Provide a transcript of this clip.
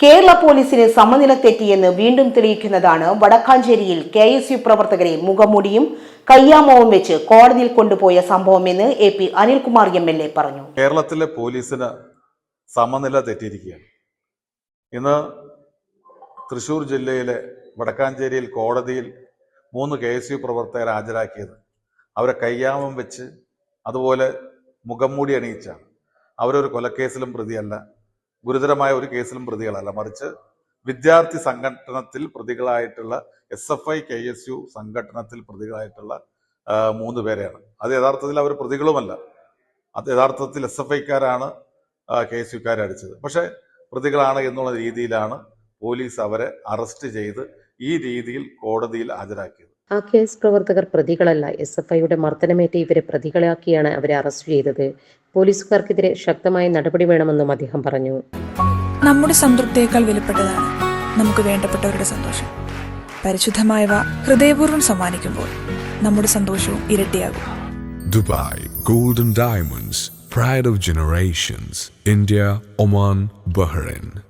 കേരള പോലീസിന് സമനില തെറ്റിയെന്ന് വീണ്ടും തെളിയിക്കുന്നതാണ് വടക്കാഞ്ചേരിയിൽ കെ എസ് യു പ്രവർത്തകരെ മുഖമുടിയും കയ്യാമവും വെച്ച് കോടതിയിൽ കൊണ്ടുപോയ സംഭവമെന്ന് A P Anilkumar M L A പറഞ്ഞു. കേരളത്തിലെ പോലീസിന് സമനില തെറ്റിയിരിക്കുകയാണ്. ഇന്ന് തൃശൂർ ജില്ലയിലെ വടക്കാഞ്ചേരിയിൽ കോടതിയിൽ മൂന്ന് കെ എസ് യു പ്രവർത്തകരെ ഹാജരാക്കിയത്. അവരെ കയ്യാമം വെച്ച് അതുപോലെ മുഖംമൂടി അണിയിച്ചാണ്. അവരൊരു കൊലക്കേസിലും പ്രതിയല്ല. ഗുരുതരമായ ഒരു കേസിലും പ്രതികളല്ല. മറിച്ച് വിദ്യാർത്ഥി സംഘടനത്തിൽ പ്രതികളായിട്ടുള്ള S F I K S U സംഘടനത്തിൽ പ്രതികളായിട്ടുള്ള മൂന്ന് പേരെയാണ്. അത് യഥാർത്ഥത്തിൽ അവർ പ്രതികളുമല്ല. അത് യഥാർത്ഥത്തിൽ എസ് എഫ് ഐക്കാരാണ് കെ എസ് യുക്കാരെ അടിച്ചത്. പക്ഷേ പ്രതികളാണ് എന്നുള്ള രീതിയിലാണ് പോലീസ് അവരെ അറസ്റ്റ് ചെയ്ത് ഈ രീതിയിൽ കോടതിയിൽ ഹാജരാക്കിയത്. ആ കേസ് പ്രവർത്തകർ പ്രതികളല്ല. എസ് എഫ് ഐയുടെ മർദ്ദനമേറ്റ് ഇവരെ പ്രതികളാക്കിയാണ് അവരെ അറസ്റ്റ് ചെയ്തത്. പോലീസുകാർക്കെതിരെ ശക്തമായ നടപടി വേണമെന്നും അദ്ദേഹം പറഞ്ഞു. നമ്മുടെ സംതൃപ്തിയേക്കാൾ വിലപ്പെട്ടതാണ് നമുക്ക് വേണ്ടപ്പെട്ടവരുടെ സന്തോഷം. പരിശുദ്ധമായവ ഹൃദയപൂർവം സമ്മാനിക്കുമ്പോൾ നമ്മുടെ സന്തോഷവും ഇരട്ടിയാകും. Dubai golden diamonds pride of generations India Oman Bahrain.